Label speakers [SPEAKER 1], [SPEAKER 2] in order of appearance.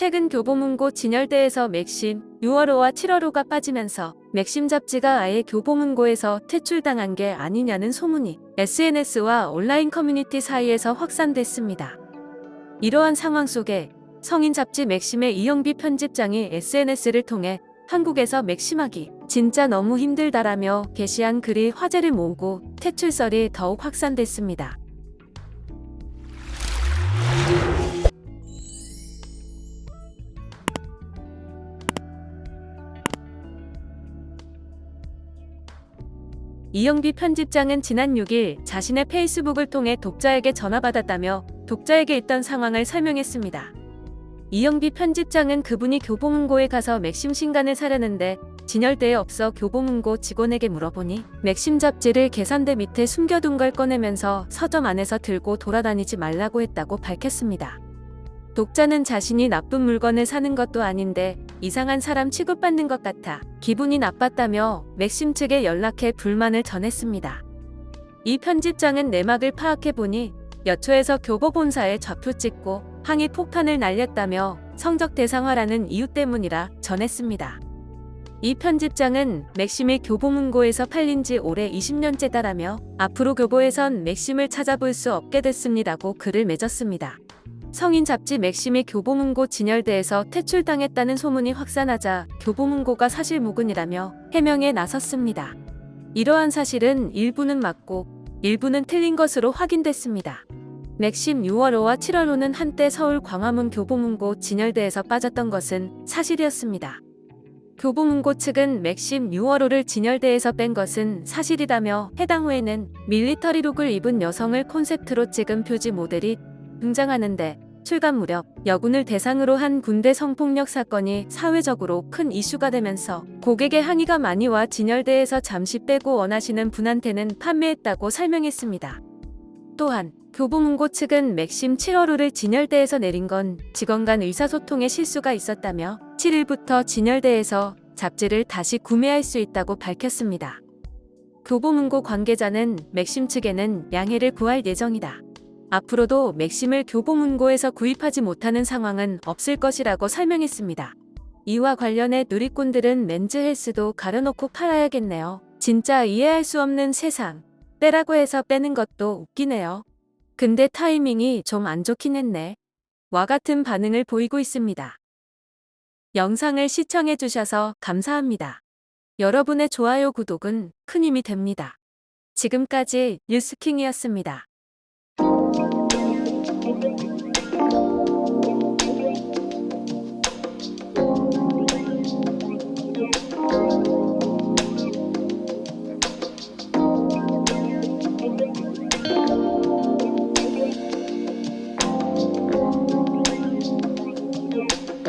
[SPEAKER 1] 최근 교보문고 진열대에서 맥심 6월호와 7월호가 빠지면서 맥심 잡지가 아예 교보문고에서 퇴출당한 게 아니냐는 소문이 SNS와 온라인 커뮤니티 사이에서 확산됐습니다. 이러한 상황 속에 성인 잡지 맥심의 이영비 편집장이 SNS를 통해 한국에서 맥심하기 진짜 너무 힘들다라며 게시한 글이 화제를 모으고 퇴출설이 더욱 확산됐습니다. 이영비 편집장은 지난 6일 자신의 페이스북을 통해 독자에게 전화받았다며 독자에게 있던 상황을 설명했습니다. 이영비 편집장은 그분이 교보문고에 가서 맥심 신간을 사려는데 진열대에 없어 교보문고 직원에게 물어보니 맥심 잡지를 계산대 밑에 숨겨둔 걸 꺼내면서 서점 안에서 들고 돌아다니지 말라고 했다고 밝혔습니다. 독자는 자신이 나쁜 물건을 사는 것도 아닌데 이상한 사람 취급받는 것 같아 기분이 나빴다며 맥심 측에 연락해 불만을 전했습니다. 이 편집장은 내막을 파악해보니 여초에서 교보 본사에 좌표 찍고 항의 폭탄을 날렸다며 성적 대상화라는 이유 때문이라 전했습니다. 이 편집장은 맥심이 교보문고에서 팔린 지 올해 20년째다라며 앞으로 교보에선 맥심을 찾아볼 수 없게 됐습니다고 글을 맺었습니다. 성인 잡지 맥심이 교보문고 진열대에서 퇴출당했다는 소문이 확산하자 교보문고가 사실무근이라며 해명에 나섰습니다. 이러한 사실은 일부는 맞고 일부는 틀린 것으로 확인됐습니다. 맥심 6월호와 7월호는 한때 서울 광화문 교보문고 진열대에서 빠졌던 것은 사실이었습니다. 교보문고 측은 맥심 6월호를 진열대에서 뺀 것은 사실이라며 해당 후에는 밀리터리 룩을 입은 여성을 콘셉트로 찍은 표지 모델이 등장하는데 출간 무렵 여군을 대상으로 한 군대 성폭력 사건이 사회적으로 큰 이슈가 되면서 고객의 항의가 많이 와 진열대에서 잠시 빼고 원하시는 분한테는 판매했다고 설명했습니다. 또한 교보문고 측은 맥심 7월호를 진열대에서 내린 건 직원 간 의사소통에 실수가 있었다며 7일부터 진열대에서 잡지를 다시 구매할 수 있다고 밝혔습니다. 교보문고 관계자는 맥심 측에는 양해를 구할 예정이다. 앞으로도 맥심을 교보문고에서 구입하지 못하는 상황은 없을 것이라고 설명했습니다. 이와 관련해 누리꾼들은 멘즈 헬스도 가려놓고 팔아야겠네요. 진짜 이해할 수 없는 세상. 빼라고 해서 빼는 것도 웃기네요. 근데 타이밍이 좀 안 좋긴 했네. 와 같은 반응을 보이고 있습니다. 영상을 시청해 주셔서 감사합니다. 여러분의 좋아요, 구독은 큰 힘이 됩니다. 지금까지 뉴스킹이었습니다. Thank you.